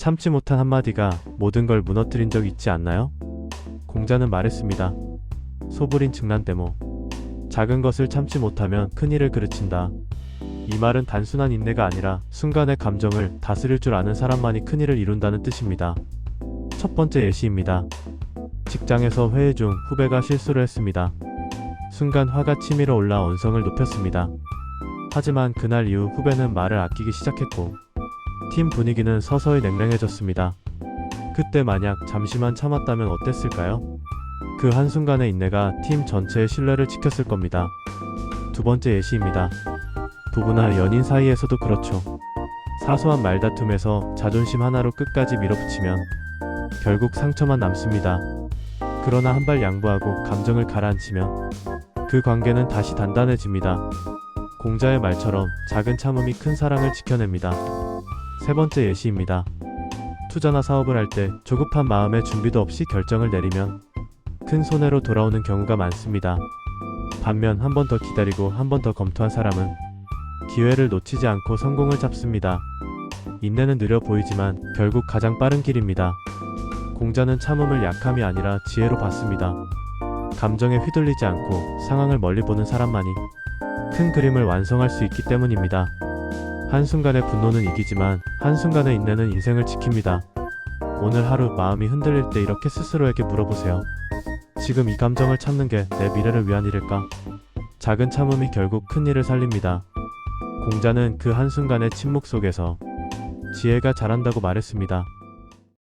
참지 못한 한마디가 모든 걸 무너뜨린 적 있지 않나요? 공자는 말했습니다. 소불인 증난대모. 작은 것을 참지 못하면 큰 일을 그르친다. 이 말은 단순한 인내가 아니라 순간의 감정을 다스릴 줄 아는 사람만이 큰 일을 이룬다는 뜻입니다. 첫 번째 예시입니다. 직장에서 회의 중 후배가 실수를 했습니다. 순간 화가 치밀어 올라 언성을 높였습니다. 하지만 그날 이후 후배는 말을 아끼기 시작했고 팀 분위기는 서서히 냉랭해졌습니다. 그때 만약 잠시만 참았다면 어땠을까요? 그 한순간의 인내가 팀 전체의 신뢰를 지켰을 겁니다. 두 번째 예시입니다. 부부나 연인 사이에서도 그렇죠. 사소한 말다툼에서 자존심 하나로 끝까지 밀어붙이면 결국 상처만 남습니다. 그러나 한 발 양보하고 감정을 가라앉히면 그 관계는 다시 단단해집니다. 공자의 말처럼 작은 참음이 큰 사랑을 지켜냅니다. 세 번째 예시입니다. 투자나 사업을 할 때 조급한 마음에 준비도 없이 결정을 내리면 큰 손해로 돌아오는 경우가 많습니다. 반면 한 번 더 기다리고 한 번 더 검토한 사람은 기회를 놓치지 않고 성공을 잡습니다. 인내는 느려 보이지만 결국 가장 빠른 길입니다. 공자는 참음을 약함이 아니라 지혜로 봤습니다. 감정에 휘둘리지 않고 상황을 멀리 보는 사람만이 큰 그림을 완성할 수 있기 때문입니다. 한순간의 분노는 이기지만 한순간의 인내는 인생을 지킵니다. 오늘 하루 마음이 흔들릴 때 이렇게 스스로에게 물어보세요. 지금 이 감정을 참는 게 내 미래를 위한 일일까? 작은 참음이 결국 큰 일을 살립니다. 공자는 그 한순간의 침묵 속에서 지혜가 자란다고 말했습니다.